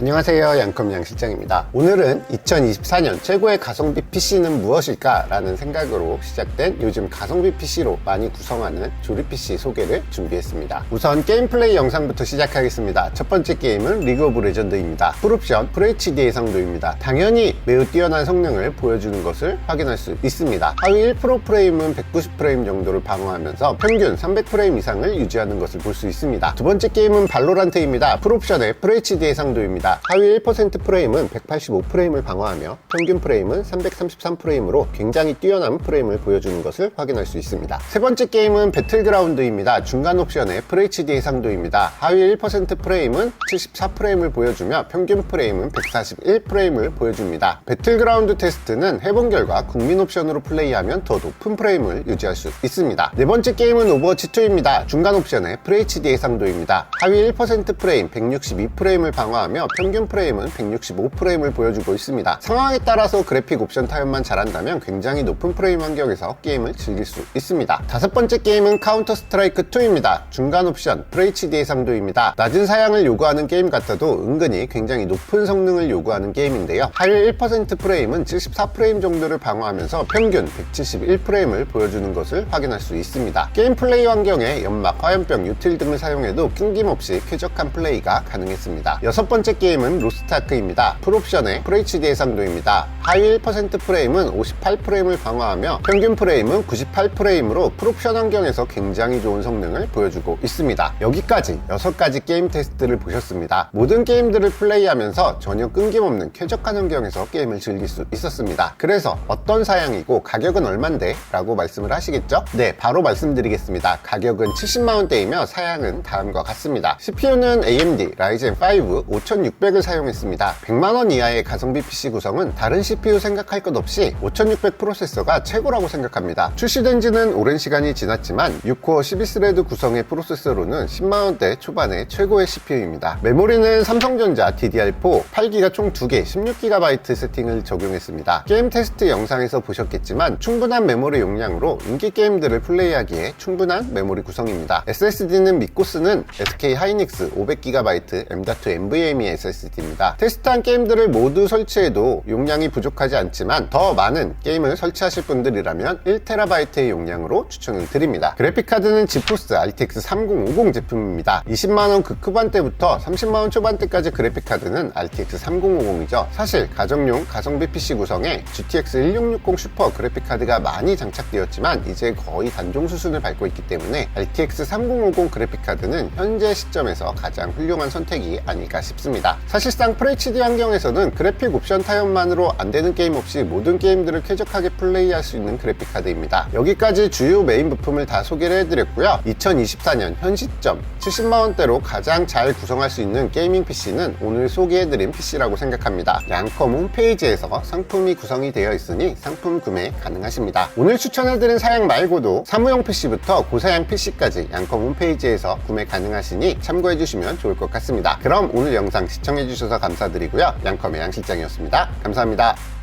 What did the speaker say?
안녕하세요. 양컴 양 실장입니다. 오늘은 2024년 최고의 가성비 PC는 무엇일까 라는 생각으로 시작된 요즘 가성비 PC로 많이 구성하는 조립 PC 소개를 준비했습니다. 우선 게임 플레이 영상부터 시작하겠습니다. 첫 번째 게임은 리그 오브 레전드입니다. 풀옵션 FHD 해상도입니다. 당연히 매우 뛰어난 성능을 보여주는 것을 확인할 수 있습니다. 하위 1% 프레임은 190프레임 정도를 방어하면서 평균 300프레임 이상을 유지하는 것을 볼 수 있습니다. 두 번째 게임은 발로란트입니다. 풀옵션의 FHD 해상도입니다 하위 1% 프레임은 185프레임을 방어하며 평균 프레임은 333프레임으로 굉장히 뛰어난 프레임을 보여주는 것을 확인할 수 있습니다. 세 번째 게임은 배틀그라운드입니다. 중간 옵션의 FHD 해상도입니다. 하위 1% 프레임은 74프레임을 보여주며 평균 프레임은 141프레임을 보여줍니다. 배틀그라운드 테스트는 해본 결과 국민 옵션으로 플레이하면 더 높은 프레임을 유지할 수 있습니다. 네 번째 게임은 오버워치2입니다. 중간 옵션의 FHD 해상도입니다. 하위 1% 프레임 162프레임을 방어하며 평균 프레임은 165프레임을 보여주고 있습니다. 상황에 따라서 그래픽 옵션 타협만 잘한다면 굉장히 높은 프레임 환경에서 게임을 즐길 수 있습니다. 다섯 번째 게임은 카운터 스트라이크 2입니다. 중간 옵션 FHD 해상도입니다. 낮은 사양을 요구하는 게임 같아도 은근히 굉장히 높은 성능을 요구하는 게임인데요. 하위 1% 프레임은 74프레임 정도를 방어하면서 평균 171프레임을 보여주는 것을 확인할 수 있습니다. 게임 플레이 환경에 연막, 화염병, 유틸 등을 사용해도 끊김없이 쾌적한 플레이가 가능했습니다. 여섯 번째 게임 은 로스트아크입니다. 풀옵션의 FHD 해상도입니다. 하위 1% 프레임은 58프레임을 방어하며 평균 프레임은 98프레임으로 풀옵션 환경에서 굉장히 좋은 성능을 보여주고 있습니다. 여기까지 6가지 게임 테스트를 보셨습니다. 모든 게임들을 플레이하면서 전혀 끊김없는 쾌적한 환경에서 게임을 즐길 수 있었습니다. 그래서 어떤 사양이고 가격은 얼만데? 라고 말씀을 하시겠죠? 네, 바로 말씀드리겠습니다. 가격은 70만원대이며 사양은 다음과 같습니다. CPU는 AMD Ryzen 5 5600을 사용했습니다. 100만원 이하의 가성비 PC 구성은 다른 CPU 생각할 것 없이 5600 프로세서가 최고라고 생각합니다. 출시된 지는 오랜 시간이 지났지만 6코어 12스레드 구성의 프로세서로는 10만원대 초반의 최고의 CPU입니다. 메모리는 삼성전자 DDR4 8기가 총 2개 16GB 세팅을 적용했습니다. 게임 테스트 영상에서 보셨겠지만 충분한 메모리 용량으로 인기 게임들을 플레이하기에 충분한 메모리 구성입니다. SSD는 믿고 쓰는 SK 하이닉스 500GB M.2 NVMe SSD입니다. 테스트한 게임들을 모두 설치해도 용량이 부족하지 않지만 더 많은 게임을 설치하실 분들이라면 1TB의 용량으로 추천을 드립니다. 그래픽카드는 지포스 RTX 3050 제품입니다. 20만원 극후반대부터 30만원 초반대까지 그래픽카드는 RTX 3050이죠. 사실 가정용 가성비 PC 구성에 GTX 1660 슈퍼 그래픽카드가 많이 장착되었지만 이제 거의 단종 수준을 밟고 있기 때문에 RTX 3050 그래픽카드는 현재 시점에서 가장 훌륭한 선택이 아닐까 싶습니다. 사실상 FHD 환경에서는 그래픽 옵션 타협만으로 안 되는 게임 없이 모든 게임들을 쾌적하게 플레이할 수 있는 그래픽 카드입니다. 여기까지 주요 메인 부품을 다 소개를 해드렸고요. 2024년 현 시점 70만원대로 가장 잘 구성할 수 있는 게이밍 PC는 오늘 소개해드린 PC라고 생각합니다. 양컴 홈페이지에서 상품이 구성이 되어 있으니 상품 구매 가능하십니다. 오늘 추천해드린 사양 말고도 사무용 PC부터 고사양 PC까지 양컴 홈페이지에서 구매 가능하시니 참고해주시면 좋을 것 같습니다. 그럼 오늘 영상 시청해주셔서 감사드리고요. 양컴의 양실장이었습니다. 감사합니다.